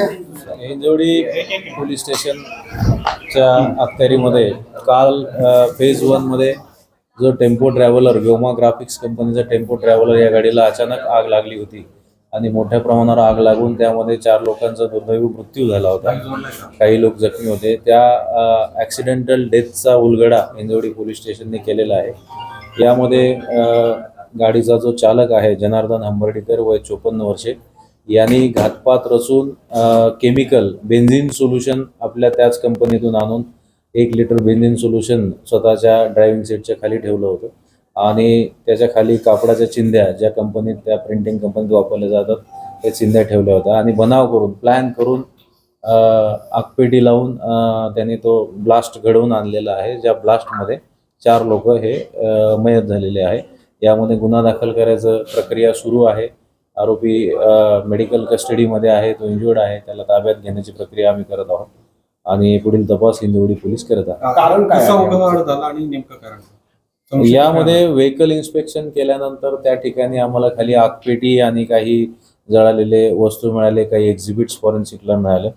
Hinjawadi police स्टेशनच्या अखत्यारीमध्ये काल phase वनमध्ये जो टेम्पो ट्रॅव्हलर व्योमा ग्राफिक्स कंपनीचा टेम्पो ट्रॅव्हलर या गाडीला अचानक आग लागली होती. आणि मोठ्या प्रमाणावर आग लागून त्यामध्ये चार लोकांचा दुर्दैवी मृत्यू झाला होता. काही लोक जखमी होते. त्या ॲक्सिडेंटल डेथचा उलगडा हिंजवडी पोलीस स्टेशनने केलेला आहे. यामध्ये गाडीचा जो चालक आहे जनार्दन हंबर्डीकर वय चोपन्न वर्षे यांनी घातपात रचून केमिकल बेन्झिन सोल्युशन आपल्या त्याच कंपनीतून आणून एक लिटर बेन्झिन सोल्युशन स्वतःच्या ड्रायव्हिंग सीटच्या खाली ठेवलं होतं. आणि त्याच्याखाली कापडाच्या चिंध्या ज्या कंपनीत त्या प्रिंटिंग कंपनीत वापरल्या जातात त्या चिंध्या ठेवल्या होत्या. आणि बनाव करून प्लॅन करून आगपेटी लावून त्याने त्यांनी तो ब्लास्ट घडवून आणलेला आहे ज्या ब्लास्टमध्ये चार लोक हे मयत झालेले आहे. यामध्ये गुन्हा दाखल करायचं प्रक्रिया सुरू आहे. आरोपी मेडिकल कस्टडीमध्ये आहे तो इंजुर्ड आहे त्याला ताब्यात घेण्याची प्रक्रिया आम्ही करत आहोत आणि पुढील तपास हिंदवडी पोलीस करत आहेत कारण आणि नेमकं कारण? यामध्ये व्हेकल इन्स्पेक्शन केल्यानंतर त्या ठिकाणी आम्हाला खाली आगपेटी आणि काही जळालेले वस्तू मिळाले काही एक्झिबिट्स फॉरेन्सिकला मिळाले.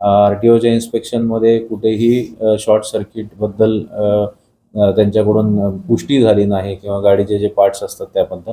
आर टी ओच्या इन्स्पेक्शनमध्ये कुठेही शॉर्ट सर्किटबद्दल त्यांच्याकडून पुष्टी झाली नाही किंवा गाडीचे जे पार्ट्स असतात त्याबद्दल.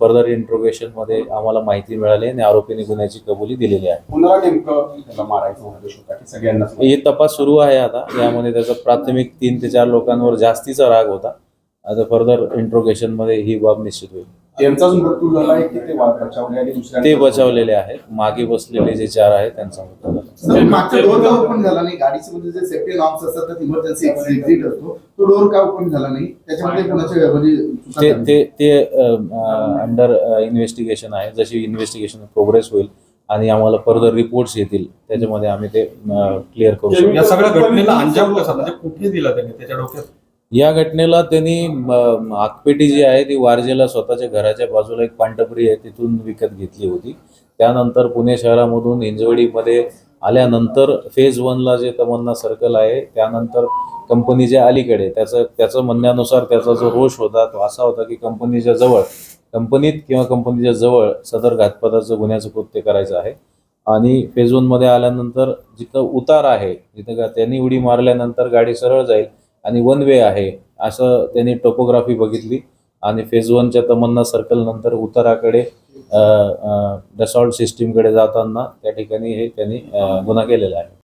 फर्दर इंट्रोगेशनमध्ये आम्हाला माहिती मिळाली आणि आरोपीने गुन्ह्याची कबुली दिलेली आहे. कुणाला नेमकं त्याला मारायचा उद्देश होता की सगळ्यांना हे तपास सुरू आहे आता. यामध्ये त्याचा प्राथमिक तीन ते चार लोकांवर जास्तीचा राग होता. आता फर्दर इंट्रोगेशनमध्ये ही बाब निश्चित होईल. त्यांचाच मृत्यू झालाय की ते बचावले आणि ते बचावलेले आहेत. मागे बसलेले जे चार आहेत त्यांचा मृत्यू. झाला सर मागचा डोर का ओपन झाला नाही? गाडीच्या मध्ये जे सेफ्टी नॉर्म्स असतात त्यात इमर्जन्सी एक्झिट असतो. तो डोर का ओपन झाला नाही? त्याच्यामध्ये कोणाच्या म्हणजे ते झाल्या? ते ते अंडर इन्व्हेस्टिगेशन आहे. जशी इन्व्हेस्टिगेशन प्रोग्रेस होईल आणि आम्हाला फर्दर रिपोर्ट्स येतील त्याच्यामध्ये आम्ही ते क्लिअर करू शकतो. या सगळ्या घटनेला अंजाम कसा म्हणजे कुठे दिला त्यांनी? त्याच्या डोक्यात? या घटनेला त्यांनी म, आगपेटी जी आहे ती वारजेला स्वतःच्या घराच्या बाजूला एक पांढरपुरी आहे तिथून विकत घेतली होती. त्यानंतर पुणे शहरामधून हिंजवडीमध्ये आल्यानंतर फेज वनला जे तमन्ना सर्कल आहे त्यानंतर कंपनीच्या अलीकडे त्याचं त्याचं म्हणण्यानुसार त्याचा जो रोष होता तो असा होता की कंपनीच्या जवळ कंपनीत किंवा कंपनीच्या जवळ सदर घातपाताचं गुन्ह्याचं कृत्य करायचं आहे. आणि फेज वनमध्ये आल्यानंतर जिथं उतार आहे जिथं का त्यांनी उडी मारल्यानंतर गाडी सरळ जाईल आणि वन वे आहे असं त्यांनी टोपोग्राफी बघितली. आणि फेज वनच्या तमन्ना सर्कल नंतर उताराकडे डसॉल्ट सिस्टीमकडे जाताना त्या ठिकाणी हे त्यांनी गुन्हा केलेला आहे.